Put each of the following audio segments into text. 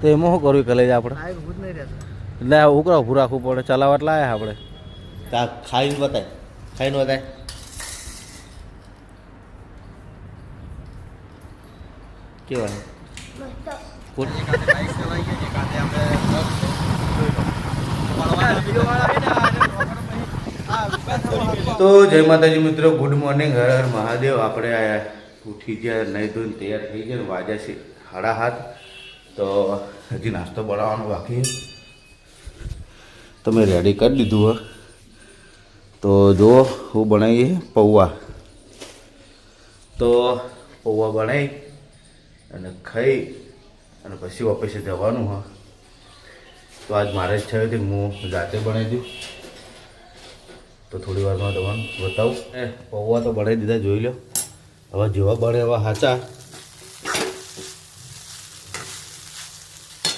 તો એમાં શું કરવું? કલેજ આપણે. એટલે ઉકરા કરો ઊભું રાખવું પડે. ચલાવવા એટલે આયા આપણે. તા ખાઈને બતાય. ખાઈને બતાય. કેવા તો જય માતાજી મિત્રો ગુડ મોર્નિંગ હર હર મહાદેવ. આપણે આયા ઉઠી ગયા નહીં ધોઈને તૈયાર થઈ ગયા ને વાગ્યા છે હાડા હાથ તો હજી નાસ્તો બનાવવાનો બાકી તમે રેડી કરી લીધું હો. તો જુઓ હું બનાવીએ પૌવા. તો પૌવા બનાવી અને ખાઈ અને પછી ઓફિસે જવાનું હોય તો આજ મારે જ થયું હતી હું જાતે બનાવી દઉં. તો થોડી વારમાં તમને બતાવું. એ પૌવા તો બનાવી દીધા જોઈ લો. હવે જેવા બને એવા સાચા.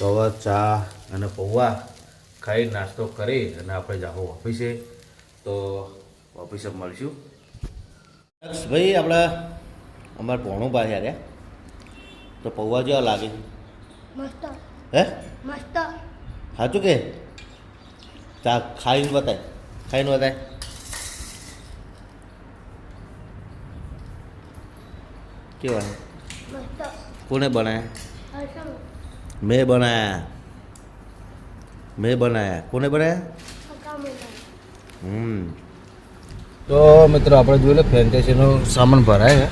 હવે ચા અને પૌવા ખાઈ નાસ્તો કરી અને આપણે જાઓ ઓફિસે. તો ઓફિસે મળશું. ભાઈ આપણા અમારા પોણું પાસે આવ્યા તો પૌવા જેવા લાગે. છે મસ્ત. હે? મસ્ત. સાચું કે? ચા ખાઈને બતાય. ખાઈને બતાય. કેવા છે? મસ્ત. કોને બનાયા? મેં બનાયા. મેં બનાયા. કોને બનાયા? હમ. તો મિત્રો આપણે જોયું ને ફેન્ટેસીનો સામાન ભરાય છે.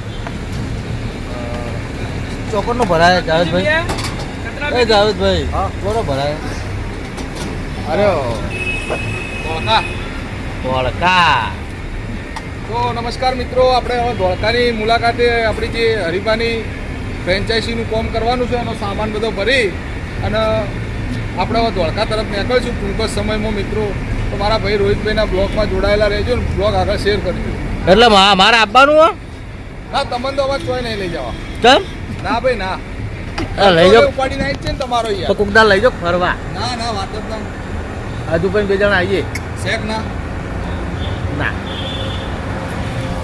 ચોકરનો ભરાય જાવેદભાઈ. એ જાવેદભાઈ કોનો ભરાય? અરે ધોળકા. ધોળકા. તો નમસ્કાર મિત્રો આપણે હવે ધોળકાની મુલાકાતે આપણી જે હરિભાની ફ્રેન્ચાઇઝીનું કામ કરવાનું છે એનો સામાન બધો ભરી અને આપણે હવે ધોળકા તરફ નીકળશું. ટૂંક જ સમયમાં મિત્રો તો મારા ભાઈ રોહિતભાઈના બ્લોગમાં જોડાયેલા રહેજો ને બ્લોગ આગળ શેર કરજો. એટલે મારે આપવાનું ના તમને તો અવાજ કોઈ નહીં લઈ જવા. કેમ ના ભાઈ ના. લઈ જાઓ. ઉપાડી નાખી છે ને તમારો યાર. કુકદાર લઈ જાઓ ફરવા. ના ના વાત જ ના હજુ પણ બે જણા આવીએ શેક ના. ના.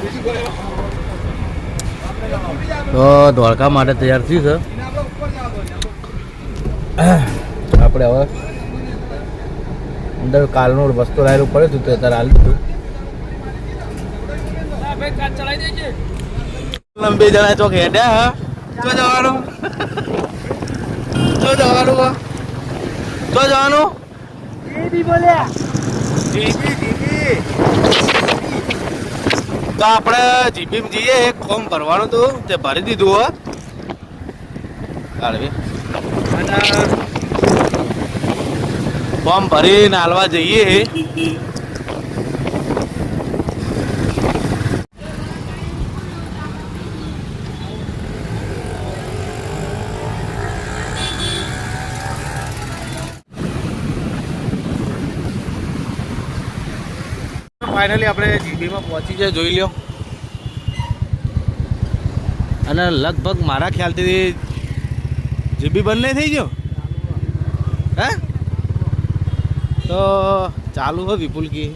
બીજું કોઈ તો ધોળકા માટે તૈયાર થયું છે. આપણે હવે અંદર કાલનું વસ્તુ લાયેલું પડ્યું હતું તે અત્યારે હાલ દીધું બે જણા ચોક હેડ્યા હા? તો જવાનું? તો જવાનું તો જવાનું? જીબી જીબી તો આપણે જીપીમ જઈએ એક ફોર્મ ભરવાનું હતું, તે ભરી દીધું હો કાઢવી ફોર્મ ભરીને હાલવા જઈએ. ફાઇનલી આપણે જીબીમાં પહોંચી જાય જોઈ લ્યો. અને લગભગ મારા ખ્યાલથી જીબી બંધ નહીં થઈ ગયો? હે? તો ચાલુ હોય વિપુલ કી.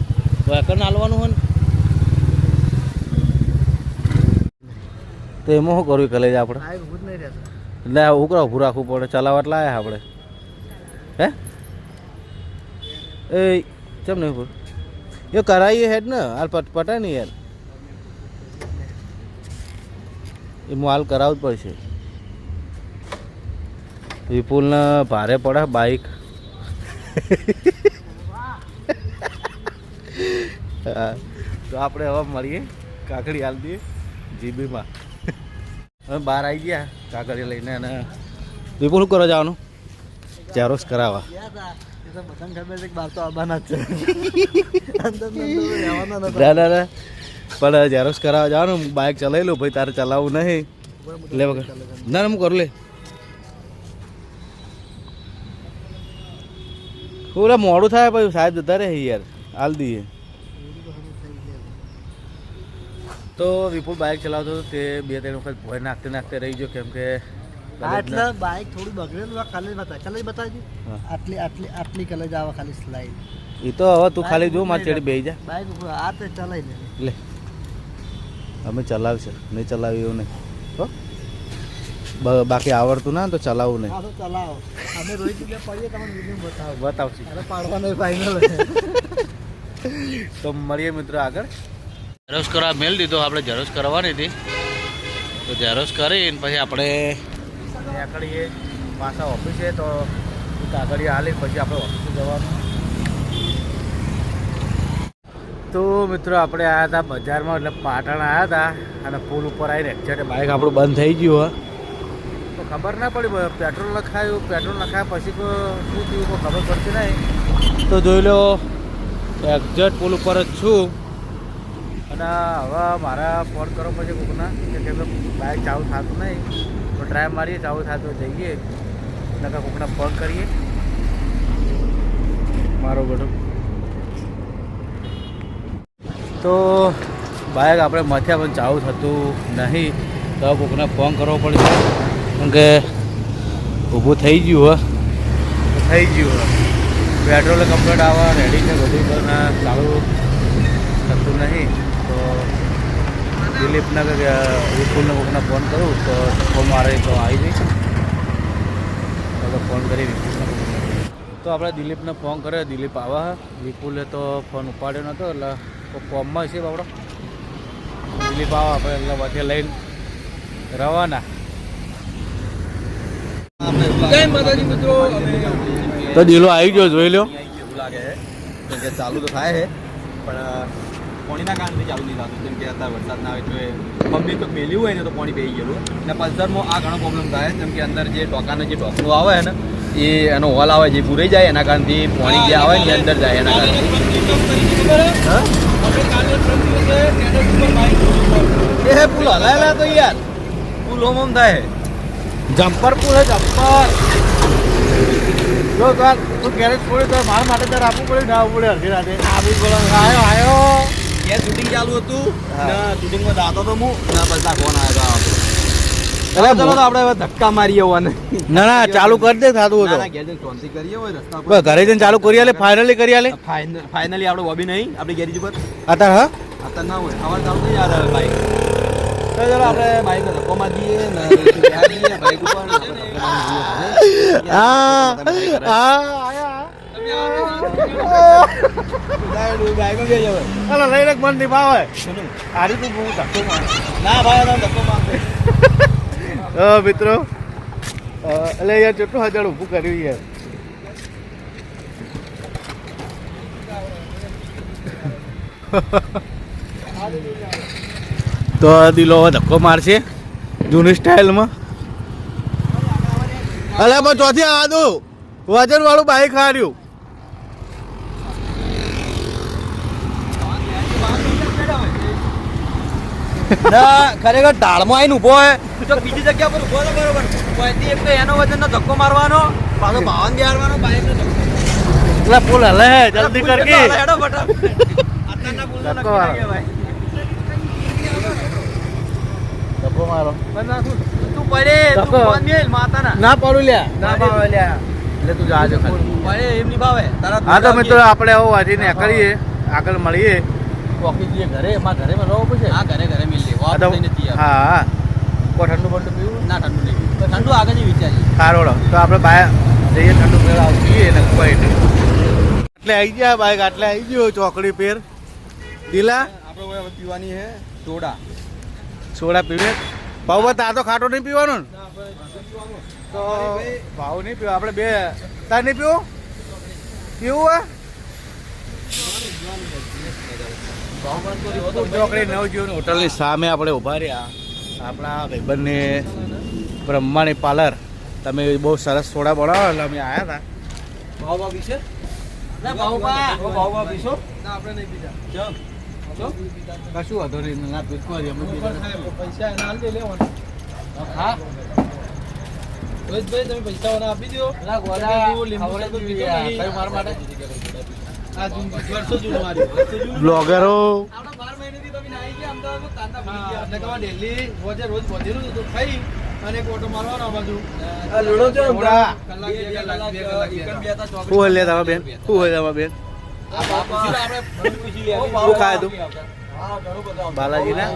વેકન હાલવાનું હોય ને? તો એમાં શું કરવું કલેજ આપણે? એટલે ઉકરા ઉભું રાખવું પડે ચલાવવા એટલે આપણે. હે? એ ચમ નહીં ઊભું એ કરાવીએ હેડ ને હાલ પટપટા નહીં ને યાર એ હાલ કરાવવું જ પડશે વિપુલને ભારે પડે બાઈક હા, તો આપણે હવે મળીએ કાકડી હાલ દઈએ જીબીમાં હવે બહાર આવી ગયા કાકડી લઈને અને વિપુલ શું કરવા જવાનું ચેરોક્સ કરાવવા પણ ઝેરોક્સ કરાવવા જવાનું બાઇક ચલાવી લઉં, ભાઈ તારે ચલાવવું નહીં. લે વગર. ના હું કરું, લે. પૂરા મોડું થાય પછી સાહેબ જતા રહે યાર હાલ દઈએ. તો વિપુલ બાઇક ચલાવતો તે બે, ત્રણ વખત ભોય નાખતે નાખતે રહી ગયો, કેમ કે આટલા બાઇક થોડી બગડેલું આ ખાલી બતાય કલર બતાવજો. આટલી આટલી આટલી કલર જ આવે ખાલી સ્લાઈડ એ તો હવે તું ખાલી જો મારી ચડી બેહી જા. બાઇક આ તે ચલાવી લે લે. અમે ચલાવશે. નહીં ચલાવી એવું નહીં. હો? બાકી આવડતું ના તો ચલાવવું નહીં. તો ચલાવો. અમે જગ્યા પડીએ તમને વીડિયો બતાવો. બતાવશું. અરે પાડવાનો ફાઇનલ તો મળીએ મિત્રો આગળ. ઝેરોક્ષ કરવા મેલ દીધો. આપણે ઝેરોક્ષ કરવાની હતી. તો ઝેરોક્ષ કરીને પછી આપણે નીકળીએ પાછા ઓફિસે તો આગળ હાલી, પછી આપણે ઓફિસે જવાનું. તો મિત્રો, આપણે આવ્યા હતા બજારમાં, એટલે પાટણ આવ્યા હતા અને પુલ ઉપર આવીને એક્ઝેક્ટ બાઇક આપણું બંધ થઈ ગયું તો ખબર ના પડી પેટ્રોલ લખાયું પેટ્રોલ લખાયા પછી શું થયું, કોઈ ખબર પડતી નહીં. તો જોઈ લો એક્ઝેક્ટ પુલ ઉપર જ છું. અને હવે મારા ફોન કરો પછી કોકના, કે બાઇક ચાલુ થતું નહીં. તો ટ્રાય મારીએ, ચાલુ થતું જઈએ. નકા કોકને ફોન કરીએ. મારો બધો તો બાઇક આપણે માથે પણ ચાવું થતું નહીં. તો કોકને ફોન કરવો પડશે. કારણ કે ઊભું થઈ ગયું હો. થઈ ગયું હો. પેટ્રોલ કમ્પ્લેટ આવવા રેડી છે બધું. પણ ચાલુ થતું નહીં. તો દિલીપને કે વિપુલને કોકને ફોન કરું તો ફોન મારે તો આવી જઈશ તો ફોન કરી વિપુલને તો આપણે દિલીપને ફોન કર્યો. દિલીપ આવા વિપુલે તો ફોન ઉપાડ્યો નહોતો એટલે ફોર્મમાં છે બાપડો દિલીપ આવા આપણે એટલે વચ્ચે લઈને રવાના. તો દિલો આવી ગયો જોઈ લો લાગે છે. ચાલુ તો થાય છે પણ પાણીના કારણથી ચાલુ નહીં થતું. જેમ કે અત્યારે વરસાદ ના આવે તો એ પબ્લિક તો મેલ્યું હોય ને તો પાણી પી ગયેલું. અને પલ્સરમાં આ ઘણો પ્રોબ્લેમ થાય. જેમ કે અંદર જે ટોકાનો જે ટોકનું આવે ને એ એનો હોલ આવે જે પૂરાઈ જાય એના કારણથી પાણી જે આવે ને અંદર જાય એના કારણથી? એ હે પુલ હલાયેલા તો યાર. પુલ ઓમ થાય. જમ્પર પુલ હે જમ્પર. જો તો તું ગેરેજ છોડી તો મારા માટે તારે આપવું પડે ના? આપવું પડે અડધી રાતે. આપવું પડે. આવ્યો આવ્યો ત્યાં શૂટિંગ ચાલુ હતું. ને શૂટિંગમાં દાતો તો હું. ના બધા ફોન આવ્યો હતો અરે ચલો તો આપણે હવે ધક્કા મારીએ હોવાને ના ના ચાલુ કરી દે થાતું હતો ના ઘેર જઈને શાંતિ કરીએ હોય રસ્તા બસ ઘરે જઈને ચાલુ કરી આલે ફાઇનલી કરી આલે. ફાઇનલ ફાઇનલી આપણે બોબી નહીં આપણી ગેરેજ ઉપર. અત્યારે હા? અત્યારે ના હોય સવાર ચાલુ થઈ યાર બાઈક તો ચલો આપણે બાઈક ધક્કો મારી દઈએ ને બેહાર દઈએ બાઈક ઉપર આપણે ધક્કો મારી હા હા આયા. બેસી લઈને મન નહીં ભાવે શેનું? તું બહુ ધક્કો માર. ના ભાઈ તમે ધક્કો મિત્રો એટલે યાર કેટલું હજાર ઊભું કર્યું યાર તો દિલો ધક્કો મારશે જૂની સ્ટાઇલમાં. અલે પણ ચોથી આ દો વજન વાળું બાઈક હાર્યું ના ખરેખર ઢાળમાં આવીને ઊભો હોય. તો બીજી જગ્યા પર ઊભો તો બરોબર. કોઈથી એક તો એનો વજનનો ધક્કો મારવાનો પાછો ભાવન બિહારવાનો બાઈકનો ધક્કો. એટલે પુલ હલે જલ્દી કર હેડો ફટાફટ. અત્યારના પુલનો ધક્કો નક્કી ના ધક્કો મારો. તું પડે તું. ફોન મેલ માતાના. ના પડું લ્યા. ના લ્યા. એટલે તું જાજો ખાલી. પડે એમ નહીં ભાવે. તારા હા તો મિત્રો. આપણે આવું કરીએ આગળ મળીએ. પોકી જઈએ ઘરે એમાં ઘરે માં રહો હા ઘરે ઘરે મિલ લે હા વાત તો- થઈ નથી હા કોઈ ઠંડુ બંડુ પીવું? ના ઠંડુ નહીં તો ઠંડુ આગળ જ વિચારીએ. સારોડો તો આપણે બહાર જઈએ ઠંડુ પેલા પીએ ને કોઈ નહીં. એટલે આવી ગયા બાઈક આટલે આવી ગયો ચોકડી પેર. દિલા? આપણે હવે પીવાની છે સોડા. સોડા પીવે? ભાવ તાર તો ખાટો નહીં પીવાનો તો ભાવ નહીં પીવો. આપણે બે તાર નહીં પીવું? પીવું હે ચોકડી નવજીવન હોટલની સામે આપણે ઊભા રહ્યા. આપણા ભાઈબંધને બ્રહ્માની પાર્લર. તમે બહુ સરસ સોડા બનાવો એટલે અમે આવ્યા હતા. ભાવ ભાવ પીશે ના આપણે નહીં પીતા કશું વાંધો નહીં ના પીધું અમે પૈસા એના હાલ લેવાના. હા? રોહિતભાઈ તમે પૈસા આપી દો મારા માટે? બ્લોગરો. શું બેન હોય બેન? ખાય તું? બાલાજી. ના?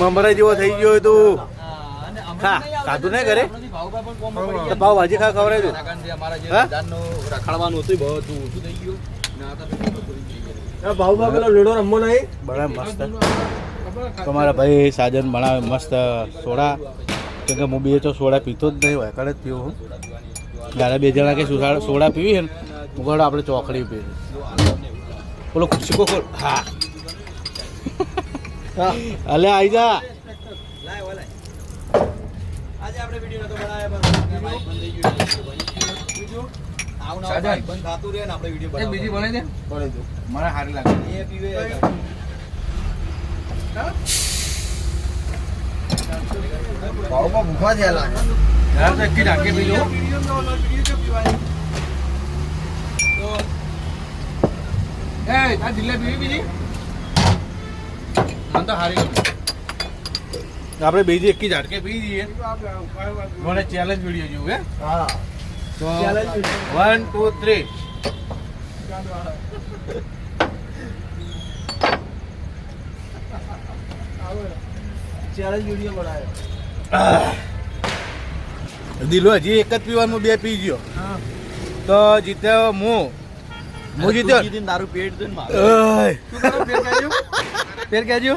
મમરા જેવો થઈ ગયો તું. ખા ખાધું નહીં ઘરે? ભાજી તો ગયા. પાવભાજી ખા ખવડાવી રખડવાનું હતું બધું ઓછું થઈ ગયું. ભાવભાઈ પેલો લીડો રમવો નહીં બડા મસ્ત. તમારા ભાઈ સાજન બનાવે મસ્ત સોડા. કેમ કે હું બે તો સોડા પીતો જ નહીં હોય કડે જ પીવું હું. બે જણા કે સોડા પીવી છે ને હું આપણે ચોકડી પીવી બોલો ખુશી કોકો હા. અલે આઈ જા. આજે આપણે વીડિયો નતો બનાવ્યો પણ બંધ થઈ ગયું એટલે બની ગયું. બીજું, આવું ને આવું સાજન. બંધ થાતું રહે ને આપણે વીડિયો એક બીજી. બને છે? મને સારી લાગે એ પીવે. ભાવમાં ભૂખા થયા લાગે. યાર તો એકી ઢાંકે બીજો એ આ જિલ્લેબી બીજી? મને તો સારી લાગી. આપણે બીજી એકી ઝાડ કે પી જઈએ મને ચેલેન્જ વીડિયો જોવું હે. વન ટુ થ્રી ચેલેન્જ દિલો હજી એક જ પીવાનું બે પી ગયો. તો જીત્યો હું? હું જીત્યો? દારૂ પેટ. ફેર કહેજો ફેર કહેજો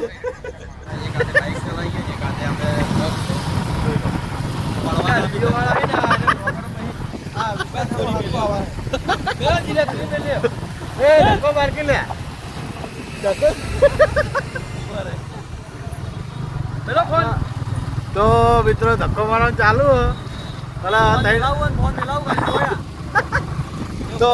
તો મિત્રો ધક્કો મારવાનું ચાલુ. પેલા. તો